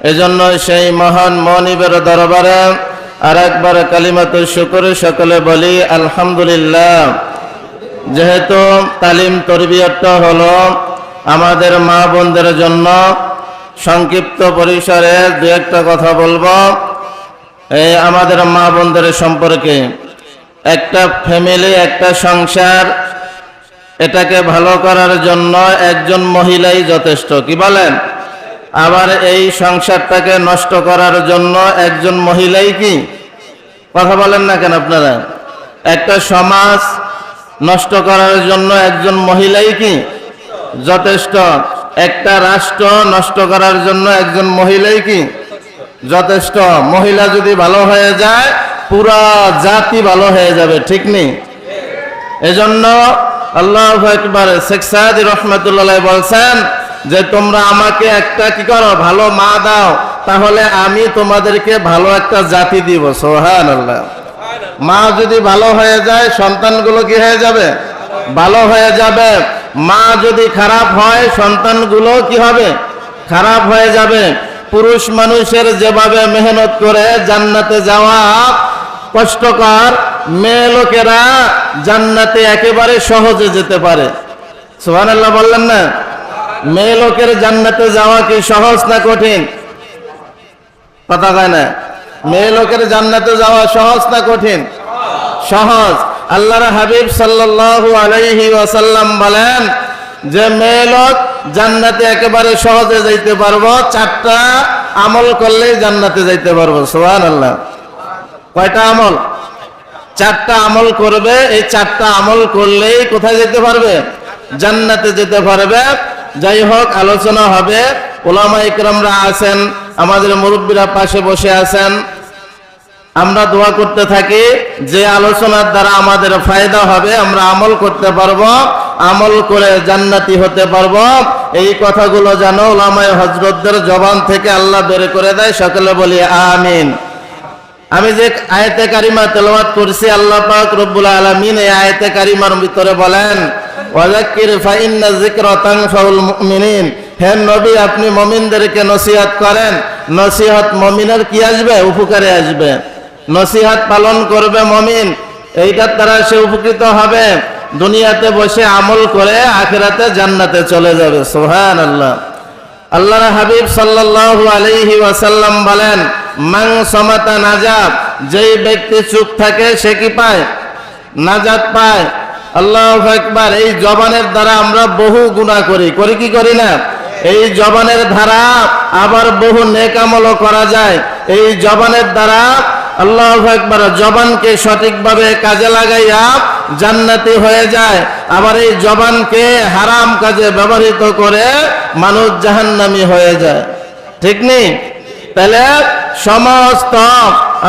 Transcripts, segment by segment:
এজন্য সেই মহান মনিবের দরবারে আর একবার কালিমাত শুকুর সকলে বলি, আলহামদুলিল্লাহ। যেহেতু তালিম তরবিয়তটা হলো আমাদের মা বোনদের জন্য সংক্ষিপ্ত পরিসরে দু একটা কথা বলব, এই আমাদের মা বোনদের সম্পর্কে। একটা ফ্যামিলি, একটা সংসার, এটাকে ভালো করার জন্য একজন মহিলাই যথেষ্ট। কি বলেন? আবার এই সংসারটাকে নষ্ট করার জন্য একজন মহিলাই কি? কথা বলেন না কেন আপনারা? একটা সমাজ নষ্ট করার জন্য একজন মহিলাই কি? যথেষ্ট। একটা রাষ্ট্র নষ্ট করার জন্য একজন মহিলাই কি? যথেষ্ট। মহিলা যদি ভালো হয়ে যায়, পুরা জাতি ভালো হয়ে যাবে, ঠিক নেই? এজন্য আল্লাহ একবার শেখ সাহাদি রহমতুল্লাহ বলছেন যে তোমরা আমাকে একটা কি করো, ভালো মা দাও, তাহলে আমি তোমাদেরকে ভালো একটা জাতি দিব। সোহান আল্লাহ মা যদি ভালো হয়ে যায়, সন্তানগুলো কি হয়ে যাবে? ভালো হয়ে যাবে। মা যদি খারাপ হয়, সন্তানগুলো কি হবে? খারাপ হয়ে যাবে। পুরুষ মানুষের যেভাবে মেহনত করে জান্নাতে যাওয়া কষ্টকর, মেয়ে লোকেরা জান্নাতে একেবারে সহজে যেতে পারে। সোহান আল্লাহ বললেন না? মেয়ে লোকের জান্নাতে যাওয়া কি সহজ না কঠিন? কথা কয় না? মেয়ে লোকের জান্নাতে যাওয়া সহজ না কঠিন? সহজ। আল্লাহর হাবিব সাল্লাল্লাহু আলাইহি ওয়াসাল্লাম বলেন, যে মেয়ে লোক জান্নাতে একেবারে সহজে যাইতে পারব, চারটা আমল করলেই জান্নাতে যাইতে পারব সোহান আল্লাহ কয়টা আমল? চারটা আমল করবে, এই চারটা আমল করলেই কোথায় যেতে পারবে? জান্নাতে যেতে পারবে। যাই হোক আলোচনা হবে। ওলামা ইকরামরা আছেন, আমাদের মুরব্বীরা পাশে বসে আছেন। আমরা দোয়া করতে থাকি, যে আলোচনার দ্বারা আমাদের ফায়দা হবে, আমরা আমল করতে পারব, আমল করে জান্নাতি হতে পারব। এই কথাগুলো যেন ওলামায় হজরতদের জবান থেকে আল্লাহ বের করে দেয়, সকলে বলি আমিন। আমি যে আয়তে কারিমা তেলাওয়াত করছি, আল্লাহ পাক রব্বুল আলামিন এই আয়তে কারিমার ভিতরে বলেন ওয়াজাক্কির ফাইন্না যিকরা তানফাউল মুমিনিন। হে নবী, আপনি মুমিনদেরকে নসিহত করেন। নসিহত মুমিনের কি আসবে? উপকারে আসবে। নসিহত পালন করবে মুমিন। এইটার দ্বারা সে উপকৃত হবে। দুনিয়াতে বসে আমল করে আখেরাতে জান্নাতে চলে যাবে। সুবহানাল্লাহ। আল্লাহর হাবিব সাল্লাল্লাহু আলাইহি ওয়াসাল্লাম বলেন মাং সমাতা নাজাত, যেই ব্যক্তি চুপ থাকে সে কি পায়? নাজাত পায়। আল্লাহ একবার এই জবানের দ্বারা আমরা বহু গুণা করি। করি কি করি না? এই জবানের ধারা আবার বহু নেকামলও করা যায়। এই জবানের দ্বারা আল্লাহ একবার জবানকে সঠিকভাবে কাজে লাগাইয়া জান্নাতি হয়ে যায়। আবার এই জবানকে হারাম কাজে ব্যবহৃত করে মানুষ জাহান্নামি হয়ে যায়। ঠিক নেই? তাহলে সমস্ত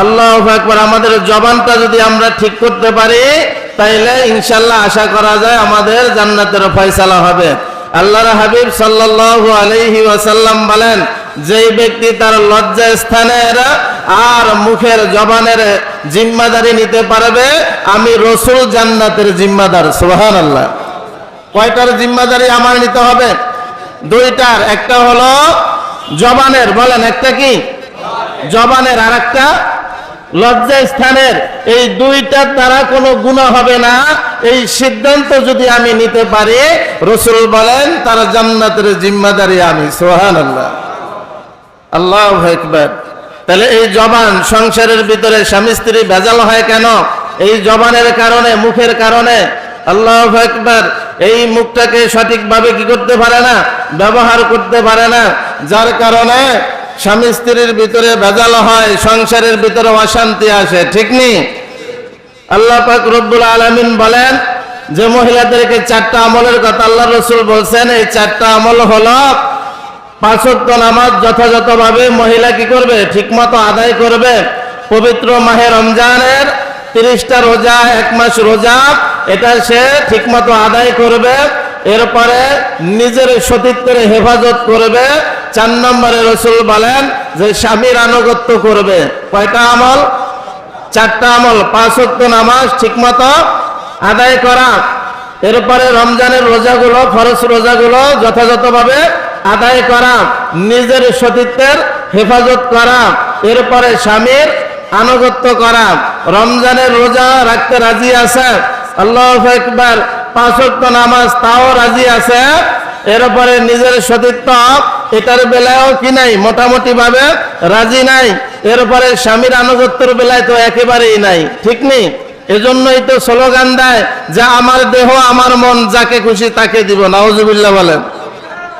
আল্লাহ একবার আমাদের জবানটা যদি আমরা ঠিক করতে পারি, তাইলে ইনশাল্লাহ আশা করা যায় আমাদের জান্নাতের ফয়সালা হবে। আল্লাহর হাবিব সাল্লাল্লাহু আলাইহি ওয়াসাল্লাম বলেন, যেই ব্যক্তি তার লজ্জা স্থানের আর মুখের জবানের জিম্মাদারি নিতে পারবে, আমি রসুল জান্নাতের জিম্মাদার সুবহান আল্লাহ কয়টার জিম্মাদারি আমার নিতে হবে? দুইটার, একটা হলো জবানের, বলেন একটা কি? জবানের আর একটা লজ্জা স্থানের এই দুইটার দ্বারা কোনো গুণা হবে না। এই সিদ্ধান্ত যদি আমি নিতে পারি, রসুল বলেন, তার জান্নাতের জিম্মাদারি আমি সোহান আল্লাহ আল্লাহ তাহলে এই জবান সংসারের ভিতরে স্বামী স্ত্রী ভেজাল হয় কেন? এই জবানের কারণে, মুখের কারণে। আল্লাহ একবার এই মুখটাকে সঠিকভাবে কি করতে পারে না? ব্যবহার করতে পারে না। যার কারণে স্বামী স্ত্রীর ভিতরে ভেজাল হয়, সংসারের ভিতরে অশান্তি আসে, ঠিক নেই আল্লাহ পাক রব্বুল আলমিন বলেন যে মহিলাদেরকে চারটা আমলের কথা আল্লাহ রসুল বলছেন, এই চারটা আমল হলো পাঁচত্ব নামাজ যথাযথভাবে মহিলা কি করবে? ঠিকমতো আদায় করবে। পবিত্র মাহে রমজানের তিরিশটা রোজা, এক মাস রোজা, এটা সে ঠিকমতো আদায় করবে। এরপরে নিজের সতীত্বের হেফাজত করবে। চার নম্বরে রসুল বলেন যে স্বামীর আনুগত্য করবে। কয়টা আমল? চারটা আমল। পাঁচ নামাজ ঠিকমতো আদায় করা। এরপরে রমজানের রোজাগুলো, ফরজ রোজাগুলো যথাযথভাবে আদায় করা। নিজের সতীত্বের হেফাজত করা। এরপরে স্বামীর আনুগত্য করা। রমজানের রোজা রাখতে রাজি আছে? আল্লাহ একবার পাঁচ নামাজ তাও রাজি আছে। এরপরে নিজের সতীত্ব এটার বেলায়ও কি নাই? মোটামুটি ভাবে রাজি নাই। এরপরে স্বামীর আনুগত্যের বেলায় তো একেবারেই নাই। ঠিক নেই এজন্যই তো স্লোগান দেয় যে আমার দেহ, আমার মন যাকে খুশি তাকে দিব। নাউজুবিল্লাহ বলেন।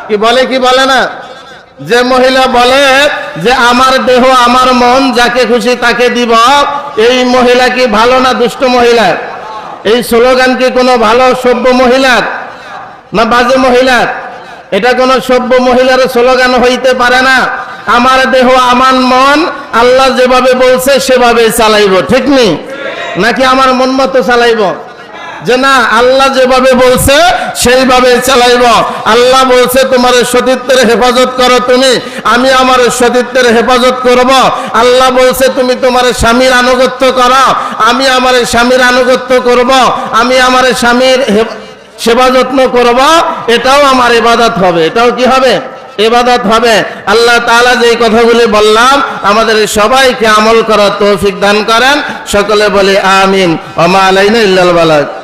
কি বলে কি বলে না? যে মহিলা বলে যে আমার দেহ, আমার মন যাকে খুশি তাকে দিব, এই মহিলা কি ভালো না দুষ্ট মহিলা? এই স্লোগান কি কোনো ভালো সভ্য মহিলার না বাজে মহিলার? এটা কোনো সভ্য মহিলার স্লোগান হইতে পারে না। আমার দেহ, আমার মন, আল্লাহ যেভাবে বলছে সেভাবে চালাইব, ঠিক নেই নাকি আমার মন মতো চালাইব? যে না, আল্লাহ যেভাবে বলছে সেইভাবে চালাইব। আল্লাহ বলছে, তোমার সতীত্বের হেফাজত করো তুমি, আমি আমার সতীত্বের হেফাজত করব। আল্লাহ বলছে, তুমি তোমার স্বামীর আনুগত্য করো, আমি আমার স্বামীর আনুগত্য করব, আমি আমার স্বামীর সেবা যত্ন করব, এটাও আমার এবাদত হবে। এটাও কি হবে? এবাদত হবে। আল্লাহ তালা যে কথাগুলি বললাম, আমাদের সবাইকে আমল করার তৌফিক দান করেন। সকলে বলে আমিন। ওমা আলাইনা ইল্লাল বালাগ।